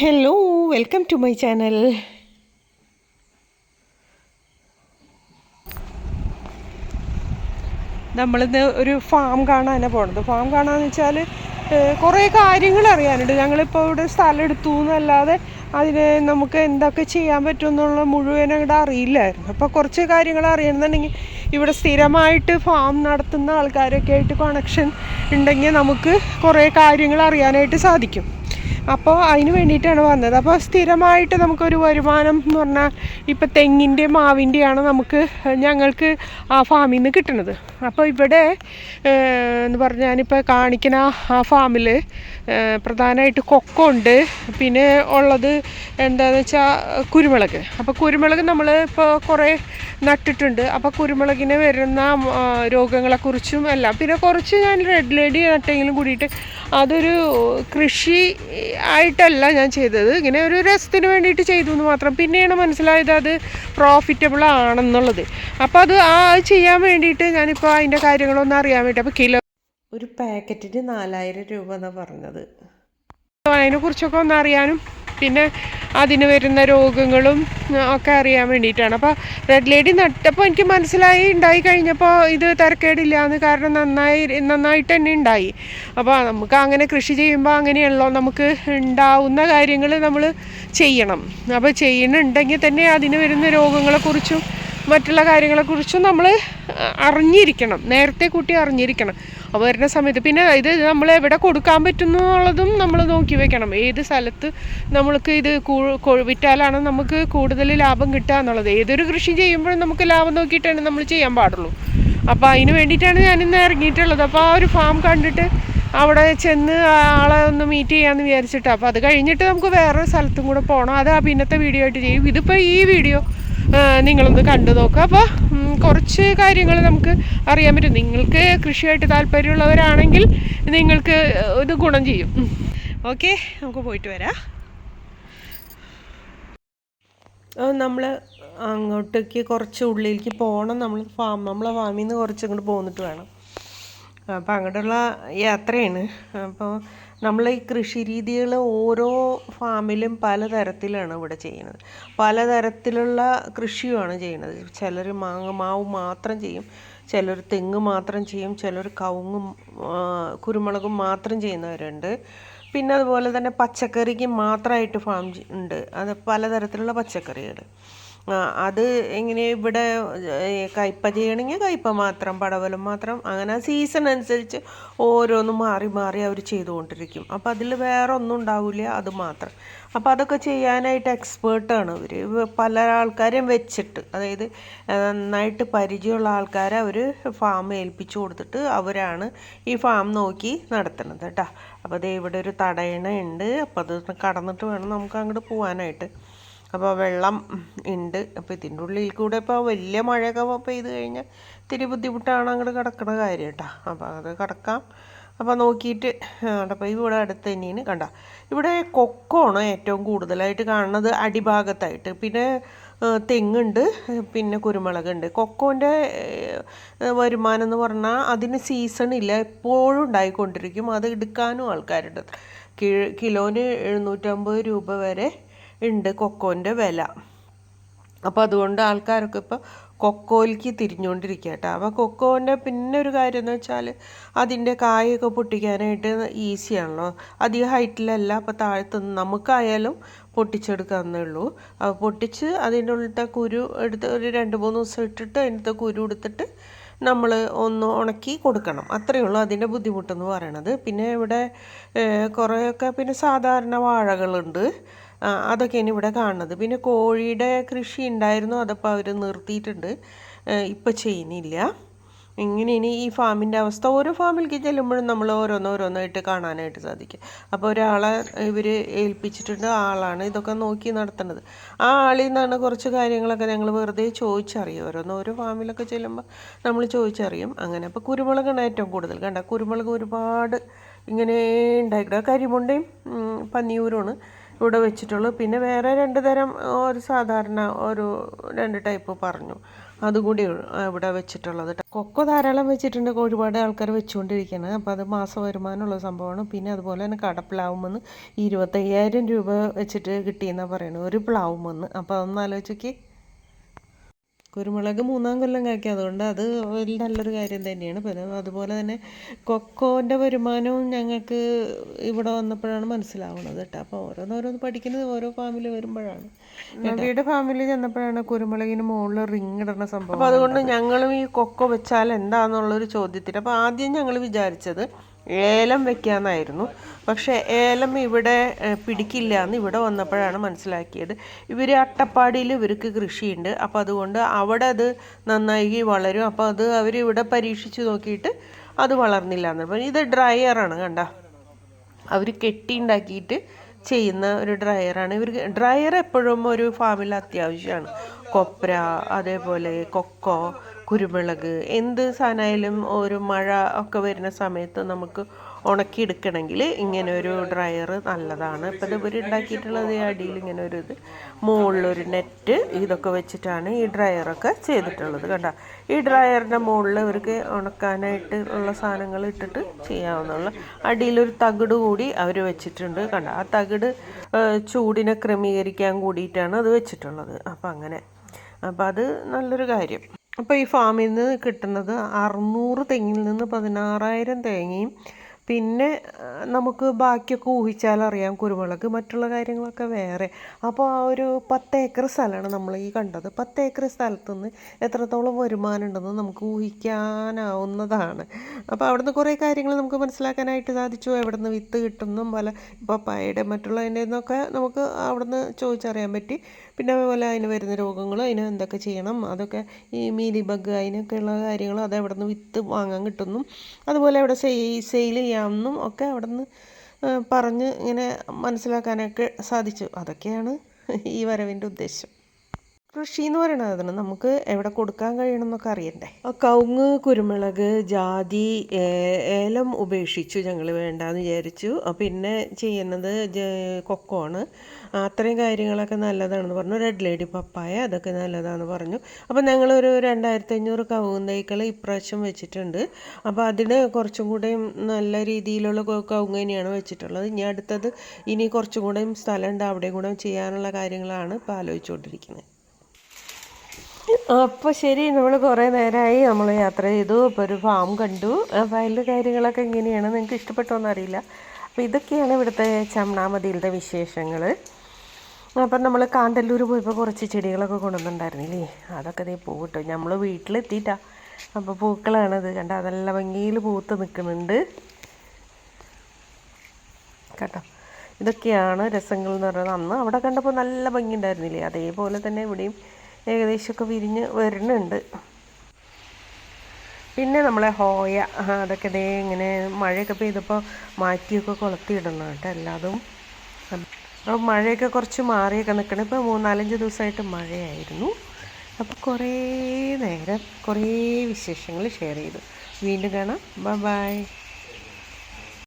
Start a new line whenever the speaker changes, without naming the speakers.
Hello welcome to my channel നമ്മളിന്ന് ഒരു farm കാണാനാണ് പോണത്. ഫാം കാണാന്ന് വെച്ചാൽ കുറേ കാര്യങ്ങൾ അറിയാനുണ്ട്. ഞങ്ങളിപ്പോൾ ഇവിടെ സ്ഥലം എടുത്തു എന്നല്ലാതെ അതിന് നമുക്ക് എന്തൊക്കെ ചെയ്യാൻ പറ്റും എന്നുള്ള മുഴുവൻ അങ്ങോട്ട് അറിയില്ലായിരുന്നു. അപ്പോൾ കുറച്ച് കാര്യങ്ങൾ അറിയണമെന്നുണ്ടെങ്കിൽ ഇവിടെ സ്ഥിരമായിട്ട് ഫാം നടത്തുന്ന ആൾക്കാരൊക്കെ ആയിട്ട് കണക്ഷൻ ഉണ്ടെങ്കിൽ നമുക്ക് കുറേ കാര്യങ്ങൾ അറിയാനായിട്ട് സാധിക്കും. അപ്പോൾ അതിന് വേണ്ടിയിട്ടാണ് വന്നത്. അപ്പോൾ സ്ഥിരമായിട്ട് നമുക്കൊരു വരുമാനം എന്ന് പറഞ്ഞാൽ ഇപ്പം തെങ്ങിന്റെ മാവിന്റെയാണ് നമുക്ക് ഞങ്ങൾക്ക് ആ ഫാമിൽ നിന്ന് കിട്ടുന്നത് അപ്പോൾ ഇവിടെ എന്ന് പറഞ്ഞാൽ ഞാനിപ്പോൾ കാണിക്കുന്ന ആ ഫാമിൽ പ്രധാനമായിട്ട് കൊക്കുണ്ട് പിന്നെ ഉള്ളത് എന്താണെന്ന് വെച്ചാൽ കുരുമുളക്. അപ്പോൾ കുരുമുളക് നമ്മൾ ഇപ്പോൾ കുറേ നട്ടിട്ടുണ്ട്. അപ്പോൾ കുരുമുളകിന് വരുന്ന രോഗങ്ങളെക്കുറിച്ചും എല്ലാം. പിന്നെ കുറച്ച് ഞാൻ റെഡ് ലേഡി നട്ടെങ്കിലും കൂടിയിട്ട് അതൊരു കൃഷി ആയിട്ടല്ല ഞാൻ ചെയ്തത്. ഇങ്ങനെ ഒരു രസത്തിന് വേണ്ടിയിട്ട് ചെയ്തു എന്ന് മാത്രം. പിന്നെയാണ് മനസ്സിലായത് അത് പ്രോഫിറ്റബിൾ ആണെന്നുള്ളത്. അപ്പോൾ അത് ആ ചെയ്യാൻ വേണ്ടിയിട്ട് ഞാനിപ്പോൾ അതിന്റെ കാര്യങ്ങളൊന്നും അറിയാൻ വേണ്ടി. അപ്പോൾ കിലോ ഒരു പാക്കറ്റിന് നാലായിരം രൂപ എന്നാണ് പറഞ്ഞത്. അതിനെക്കുറിച്ചൊക്കെ ഒന്ന് അറിയാനും പിന്നെ അതിന് വരുന്ന രോഗങ്ങളും ഒക്കെ അറിയാൻ വേണ്ടിയിട്ടാണ്. അപ്പോൾ റെഡ് ലേഡി നട്ടപ്പോൾ എനിക്ക് മനസ്സിലായി ഉണ്ടായി കഴിഞ്ഞപ്പോൾ ഇത് തിരക്കേടില്ല എന്ന് കാരണം നന്നായി നന്നായിട്ട് തന്നെ ഉണ്ടായി അപ്പോൾ നമുക്ക് അങ്ങനെ കൃഷി ചെയ്യുമ്പോൾ അങ്ങനെയല്ലോ നമുക്ക് ഉണ്ടാവുന്ന കാര്യങ്ങൾ നമ്മൾ ചെയ്യണം. അപ്പോൾ ചെയ്യുന്നുണ്ടെങ്കിൽ തന്നെ അതിന് വരുന്ന രോഗങ്ങളെക്കുറിച്ചും മറ്റുള്ള കാര്യങ്ങളെക്കുറിച്ചും നമ്മൾ അറിഞ്ഞിരിക്കണം. നേരത്തെ കൂട്ടി അറിഞ്ഞിരിക്കണം. അപ്പോൾ വരുന്ന സമയത്ത് പിന്നെ ഇത് നമ്മൾ എവിടെ കൊടുക്കാൻ പറ്റുന്നു എന്നുള്ളതും നമ്മൾ നോക്കി വെക്കണം. ഏത് സ്ഥലത്ത് നമ്മൾക്ക് ഇത് വിറ്റാലാണ് നമുക്ക് കൂടുതൽ ലാഭം കിട്ടുക എന്നുള്ളത്. ഏതൊരു കൃഷി ചെയ്യുമ്പോഴും നമുക്ക് ലാഭം നോക്കിയിട്ടാണ് നമ്മൾ ചെയ്യാൻ പാടുള്ളൂ. അപ്പോൾ അതിന് വേണ്ടിയിട്ടാണ് ഞാനിന്ന് ഇറങ്ങിയിട്ടുള്ളത്. അപ്പോൾ ആ ഒരു ഫാം കണ്ടിട്ട് അവിടെ ചെന്ന് ആളെ ഒന്ന് മീറ്റ് ചെയ്യാമെന്ന് വിചാരിച്ചിട്ട്. അപ്പോൾ അത് കഴിഞ്ഞിട്ട് നമുക്ക് വേറൊരു സ്ഥലത്തും കൂടെ പോകണം അത് ആ പിന്നത്തെ വീഡിയോ ആയിട്ട് ചെയ്യും. ഇതിപ്പോൾ ഈ വീഡിയോ നിങ്ങളൊന്ന് കണ്ടു നോക്കുക അപ്പോൾ കുറച്ച് കാര്യങ്ങൾ നമുക്ക് അറിയാൻ പറ്റും. നിങ്ങൾക്ക് കൃഷിയായിട്ട് താല്പര്യമുള്ളവരാണെങ്കിൽ നിങ്ങൾക്ക് ഇത് ഗുണം ചെയ്യും. ഓക്കെ നമുക്ക് പോയിട്ട് വരാം. നമ്മൾ അങ്ങോട്ടേക്ക് കുറച്ച് ഉള്ളിലേക്ക് പോകണം നമ്മൾ ഫാം നമ്മളെ ഫാമിൽ നിന്ന് കുറച്ച് അങ്ങോട്ട് പോന്നിട്ട് വേണം. അപ്പോൾ അങ്ങോട്ടുള്ള യാത്രയാണ്. അപ്പോൾ നമ്മൾ ഈ കൃഷി രീതികൾ ഓരോ ഫാമിലും പലതരത്തിലാണ് ഇവിടെ ചെയ്യുന്നത്. പലതരത്തിലുള്ള കൃഷിയുമാണ് ചെയ്യുന്നത്. ചിലർ മാങ്ങ മാവ് മാത്രം ചെയ്യും ചിലർ തെങ്ങ് മാത്രം ചെയ്യും ചിലർ കവുങ്ങും കുരുമുളകും മാത്രം ചെയ്യുന്നവരുണ്ട്. പിന്നെ അതുപോലെ തന്നെ പച്ചക്കറിക്ക് മാത്രമായിട്ട് ഫാം ഉണ്ട്. അത് പലതരത്തിലുള്ള പച്ചക്കറികൾ അത് ഇങ്ങനെ ഇവിടെ കയ്പ ചെയ്യണമെങ്കിൽ കയ്പ മാത്രം പടവലം മാത്രം അങ്ങനെ സീസൺ അനുസരിച്ച് ഓരോന്നും മാറി മാറി അവർ ചെയ്തുകൊണ്ടിരിക്കും. അപ്പോൾ അതിൽ വേറെ ഒന്നും ഉണ്ടാവില്ല അത് മാത്രം. അപ്പോൾ അതൊക്കെ ചെയ്യാനായിട്ട് എക്സ്പേർട്ടാണ് അവർ പല ആൾക്കാരെയും വെച്ചിട്ട് അതായത് നന്നായിട്ട് പരിചയമുള്ള ആൾക്കാരെ അവർ ഫാം ഏൽപ്പിച്ചു കൊടുത്തിട്ട് അവരാണ് ഈ ഫാം നോക്കി നടത്തുന്നത് കേട്ടോ അപ്പോൾ ദേ ഇവിടെ ഒരു തടയണ ഉണ്ട് അപ്പോൾ അത് കടന്നിട്ട് വേണം നമുക്ക് അങ്ങോട്ട് പോകാനായിട്ട് അപ്പോൾ വെള്ളം ഉണ്ട് അപ്പോൾ ഇതിന്റെ ഉള്ളിൽ കൂടെ ഇപ്പോൾ വലിയ മഴയൊക്കെ പെയ്ത് കഴിഞ്ഞാൽ ഇത്തിരി ബുദ്ധിമുട്ടാണ് അങ്ങോട്ട് കിടക്കണ കാര്യം കേട്ടോ അപ്പോൾ അത് കിടക്കാം. അപ്പോൾ നോക്കിയിട്ട് അപ്പോൾ ഇവിടെ അടുത്ത് തന്നെയാണ് കണ്ട ഇവിടെ കൊക്കോണ് ഏറ്റവും കൂടുതലായിട്ട് കാണുന്നത് അടിഭാഗത്തായിട്ട്. പിന്നെ തെങ്ങുണ്ട് പിന്നെ കുരുമുളകുണ്ട്. കൊക്കോന്റെ വരുമാനം എന്ന് പറഞ്ഞാൽ അതിന് സീസൺ ഇല്ല. എപ്പോഴും ഉണ്ടായിക്കൊണ്ടിരിക്കും. അത് എടുക്കാനും ആൾക്കാരുണ്ട്. കിലോന് എഴുന്നൂറ്റമ്പത് രൂപ വരെ ഉണ്ട് കൊക്കോന്റെ വില. അപ്പോൾ അതുകൊണ്ട് ആൾക്കാരൊക്കെ ഇപ്പോൾ കൊക്കോയിലേക്ക് തിരിഞ്ഞുകൊണ്ടിരിക്കുക കേട്ടോ അപ്പോൾ കൊക്കോന്റെ പിന്നെ ഒരു കാര്യം എന്ന് വെച്ചാൽ അതിന്റെ കായൊക്കെ പൊട്ടിക്കാനായിട്ട് ഈസിയാണല്ലോ അധികം ഹൈറ്റിലല്ല അപ്പോൾ താഴത്ത് നിന്ന് നമുക്കായാലും പൊട്ടിച്ചെടുക്കാവുന്നേ ഉള്ളൂ. അപ്പോൾ പൊട്ടിച്ച് അതിന്റെ ഉള്ളിലത്തെ കുരു എടുത്ത് ഒരു രണ്ട് മൂന്ന് ദിവസം ഇട്ടിട്ട് അതിന്റെ കുരു എടുത്തിട്ട് നമ്മൾ ഒന്ന് ഉണക്കി കൊടുക്കണം. അത്രയേ ഉള്ളൂ അതിന്റെ ബുദ്ധിമുട്ടെന്ന് പറയണത്. പിന്നെ ഇവിടെ കുറേയൊക്കെ പിന്നെ സാധാരണ വാഴകളുണ്ട്. അതൊക്കെയാണ് ഇവിടെ കാണുന്നത്. പിന്നെ കോഴിയുടെ കൃഷി ഉണ്ടായിരുന്നു അതപ്പോൾ അവർ നിർത്തിയിട്ടുണ്ട്. ഇപ്പം ചെയ്യുന്നില്ല. ഇങ്ങനെ ഇനി ഈ ഫാമിന്റെ അവസ്ഥ. ഓരോ ഫാമിലേക്ക് ചെല്ലുമ്പോഴും നമ്മൾ ഓരോന്നോരോന്നായിട്ട് കാണാനായിട്ട് സാധിക്കും. അപ്പോൾ ഒരാളെ ഇവർ ഏൽപ്പിച്ചിട്ടുണ്ട് ആളാണ് ഇതൊക്കെ നോക്കി നടത്തുന്നത്. ആ ആളിൽ നിന്നാണ് കുറച്ച് കാര്യങ്ങളൊക്കെ ഞങ്ങൾ വെറുതെ ചോദിച്ചറിയും ഓരോന്ന് ഓരോ ഫാമിലൊക്കെ ചെല്ലുമ്പോൾ നമ്മൾ ചോദിച്ചറിയും. അങ്ങനെ അപ്പോൾ കുരുമുളകാണ് ഏറ്റവും കൂടുതൽ. കണ്ട? കുരുമുളക് ഒരുപാട് ഇങ്ങനെ ഉണ്ടായിക്കിട. കരിമുണ്ടയും പന്നിയൂരുമാണ് ഇവിടെ വെച്ചിട്ടുള്ളൂ പിന്നെ വേറെ രണ്ട് തരം ഒരു സാധാരണ ഒരു രണ്ട് ടൈപ്പ് പറഞ്ഞു. അതുകൂടി ഇവിടെ വെച്ചിട്ടുള്ളത് കൊക്ക ധാരാളം വെച്ചിട്ടുണ്ട്. ഒരുപാട് ആൾക്കാർ വെച്ചുകൊണ്ടിരിക്കുകയാണ് അപ്പോൾ അത് മാസ വരുമാനമുള്ള സംഭവമാണ്. പിന്നെ അതുപോലെ തന്നെ കടപ്ലാവുമെന്ന് ഇരുപത്തയ്യായിരം രൂപ വെച്ചിട്ട് കിട്ടിയെന്നാണ് പറയുന്നത്. ഒരു പ്ലാവുമെന്ന്. അപ്പോൾ അതൊന്ന് ആലോചിച്ച് കുരുമുളക് മൂന്നാം കൊല്ലം കായ്ക്കും. അതുകൊണ്ട് അത് ഒരു നല്ലൊരു കാര്യം തന്നെയാണ്. പിന്നെ അതുപോലെ തന്നെ കൊക്കോന്റെ വരുമാനവും ഞങ്ങൾക്ക് ഇവിടെ വന്നപ്പോഴാണ് മനസ്സിലാവുന്നത് കേട്ടോ. അപ്പോൾ ഓരോന്നോരോന്ന് പഠിക്കുന്നത് ഓരോ ഫാമിലി വരുമ്പോഴാണ് നബിയുടെ ഫാമിലി ചെന്നപ്പോഴാണ് കുരുമുളകിന് മുകളിൽ റിങ് ഇടുന്ന സംഭവം അപ്പോൾ അതുകൊണ്ട് ഞങ്ങളും ഈ കൊക്കോ വെച്ചാൽ എന്താണെന്നുള്ളൊരു ചോദ്യത്തിന്. അപ്പോൾ ആദ്യം ഞങ്ങൾ വിചാരിച്ചത് ഏലം വെക്കാമെന്നായിരുന്നു പക്ഷേ ഏലം ഇവിടെ പിടിക്കില്ല എന്ന് ഇവിടെ വന്നപ്പോഴാണ് മനസ്സിലാക്കിയത്. ഇവർ അട്ടപ്പാടിയിൽ ഇവർക്ക് കൃഷിയുണ്ട്. അപ്പോൾ അതുകൊണ്ട് അവിടെ അത് നന്നായി വളരും. അപ്പോൾ അത് അവർ ഇവിടെ പരീക്ഷിച്ച് നോക്കിയിട്ട് അത് വളർന്നില്ല എന്ന് പറഞ്ഞു. ഇത് ഡ്രയറാണ് കണ്ട. അവർ കെട്ടി ഉണ്ടാക്കിയിട്ട് ചെയ്യുന്ന ഒരു ഡ്രയറാണ്. ഇവർ ഡ്രയർ എപ്പോഴും ഒരു ഫാമിൽ അത്യാവശ്യമാണ്. കൊപ്ര അതേപോലെ കൊക്കോ കുരുമുളക് എന്ത് സാധനമായാലും ഒരു മഴ ഒക്കെ വരുന്ന സമയത്ത് നമുക്ക് ഉണക്കിയെടുക്കണമെങ്കിൽ ഇങ്ങനെ ഒരു ഡ്രയർ നല്ലതാണ്. ഇപ്പം ഇത് ഇവർ ഉണ്ടാക്കിയിട്ടുള്ളത് അടിയിൽ ഇങ്ങനെ ഒരു ഇത്. മുകളിലൊരു നെറ്റ് ഇതൊക്കെ വെച്ചിട്ടാണ് ഈ ഡ്രയറൊക്കെ ചെയ്തിട്ടുള്ളത് കണ്ട. ഈ ഡ്രയറിന്റെ മുകളിൽ ഇവർക്ക് ഉണക്കാനായിട്ട് ഉള്ള സാധനങ്ങൾ ഇട്ടിട്ട് ചെയ്യാവുന്നുള്ള അടിയിലൊരു തകിട് കൂടി അവർ വെച്ചിട്ടുണ്ട് കണ്ട. ആ തകിട് ചൂടിനെ ക്രമീകരിക്കാൻ കൂടിയിട്ടാണ് അത് വെച്ചിട്ടുള്ളത്. അപ്പം അങ്ങനെ അപ്പം അത് നല്ലൊരു കാര്യം. അപ്പോൾ ഈ ഫാമിൽ നിന്ന് കിട്ടുന്നത് അറുന്നൂറ് തെങ്ങിൽ നിന്ന് പതിനാറായിരം തേങ്ങയും പിന്നെ നമുക്ക് ബാക്കിയൊക്കെ ഊഹിച്ചാലറിയാം കുരുമുളക് മറ്റുള്ള കാര്യങ്ങളൊക്കെ വേറെ. അപ്പോൾ ആ ഒരു പത്ത് ഏക്കർ സ്ഥലമാണ് നമ്മൾ ഈ കണ്ടത്. പത്ത് ഏക്കർ സ്ഥലത്ത് നിന്ന് എത്രത്തോളം വരുമാനം ഉണ്ടെന്ന് നമുക്ക് ഊഹിക്കാനാവുന്നതാണ്. അപ്പോൾ അവിടുന്ന് കുറേ കാര്യങ്ങൾ നമുക്ക് മനസ്സിലാക്കാനായിട്ട് സാധിച്ചു. എവിടെ നിന്ന് വിത്ത് കിട്ടുന്നും പല പപ്പായയുടെ മറ്റുള്ളതിന്റെ നിന്നൊക്കെ നമുക്ക് അവിടുന്ന് ചോദിച്ചറിയാൻ പറ്റി. പിന്നെ അതുപോലെ അതിന് വരുന്ന രോഗങ്ങൾ അതിന് എന്തൊക്കെ ചെയ്യണം അതൊക്കെ ഈ മീലി ബഗ് അതിനൊക്കെയുള്ള കാര്യങ്ങൾ അത് എവിടെ നിന്ന് വിത്ത് വാങ്ങാൻ കിട്ടുന്നു. അതുപോലെ അവിടെ സെയിൽ ചെയ്യാമെന്നും ഒക്കെ അവിടെ നിന്ന് പറഞ്ഞ് ഇങ്ങനെ മനസ്സിലാക്കാനൊക്കെ സാധിച്ചു. അതൊക്കെയാണ് ഈ വരവിന്റെ ഉദ്ദേശം. കൃഷി എന്ന് പറയുന്നത് നമുക്ക് എവിടെ കൊടുക്കാൻ കഴിയണം എന്നൊക്കെ അറിയണ്ടേ കവുങ്ങ് കുരുമുളക് ജാതി ഏലം ഉപേക്ഷിച്ചു ഞങ്ങൾ വേണ്ടാന്ന് വിചാരിച്ചു. പിന്നെ ചെയ്യുന്നത് കൊക്കോണ്. അത്രയും കാര്യങ്ങളൊക്കെ നല്ലതാണെന്ന് പറഞ്ഞു. റെഡ് ലേഡി പപ്പായ അതൊക്കെ നല്ലതാണെന്ന് പറഞ്ഞു. അപ്പോൾ ഞങ്ങളൊരു രണ്ടായിരത്തി അഞ്ഞൂറ് കവുങ്ങ് തൈകൾ ഇപ്രാവശ്യം വെച്ചിട്ടുണ്ട്. അപ്പോൾ അതിന് കുറച്ചും കൂടെയും നല്ല രീതിയിലുള്ള കവുങ്ങ് തന്നെയാണ് വെച്ചിട്ടുള്ളത്. ഇനി അടുത്തത് ഇനി കുറച്ചും കൂടെയും സ്ഥലമുണ്ട്. അവിടെയും കൂടെ ചെയ്യാനുള്ള കാര്യങ്ങളാണ് ഇപ്പോൾ ആലോചിച്ചുകൊണ്ടിരിക്കുന്നത്. അപ്പോൾ ശരി നമ്മൾ കുറേ നേരമായി നമ്മൾ യാത്ര ചെയ്തു. അപ്പോൾ ഒരു ഫാം കണ്ടു. അപ്പോൾ അതിന്റെ കാര്യങ്ങളൊക്കെ ഇങ്ങനെയാണ് നിങ്ങൾക്ക് ഇഷ്ടപ്പെട്ടോന്ന് അറിയില്ല. അപ്പോൾ ഇതൊക്കെയാണ് ഇവിടുത്തെ ചമ്മണാമതിയിലത്തെ വിശേഷങ്ങൾ അപ്പം നമ്മൾ കാന്തല്ലൂർ പോയപ്പോൾ കുറച്ച് ചെടികളൊക്കെ കൊണ്ടുവന്നിട്ടുണ്ടായിരുന്നില്ലേ? അതൊക്കെ ദേ പൂവിട്ടു നമ്മൾ വീട്ടിലെത്തിയിട്ടാ. അപ്പോൾ പൂക്കളാണത്. കണ്ട? നല്ല ഭംഗിയിൽ പൂത്ത് നിൽക്കുന്നുണ്ട് കേട്ടോ ഇതൊക്കെയാണ് രസങ്ങൾ എന്ന് പറയുന്നത് അന്ന് അവിടെ കണ്ടപ്പോൾ നല്ല ഭംഗി ഉണ്ടായിരുന്നില്ലേ അതേപോലെ തന്നെ ഇവിടെയും ഏകദേശമൊക്കെ വിരിഞ്ഞ് വരുന്നുണ്ട്. പിന്നെ നമ്മളെ ഹോയ അതൊക്കെ ദേ ഇങ്ങനെ മഴയൊക്കെ പെയ്തപ്പോൾ മാറ്റിയൊക്കെ കൊളുത്തിയിടണം കേട്ടോ എല്ലാതും. അപ്പോൾ മഴയൊക്കെ കുറച്ച് മാറിയൊക്കെ നിൽക്കണം ഇപ്പോൾ മൂന്നാലഞ്ച് ദിവസമായിട്ട് മഴയായിരുന്നു. അപ്പോൾ കുറേ നേരം കുറേ വിശേഷങ്ങൾ ഷെയർ ചെയ്തു. വീണ്ടും കാണാം. Bye bye.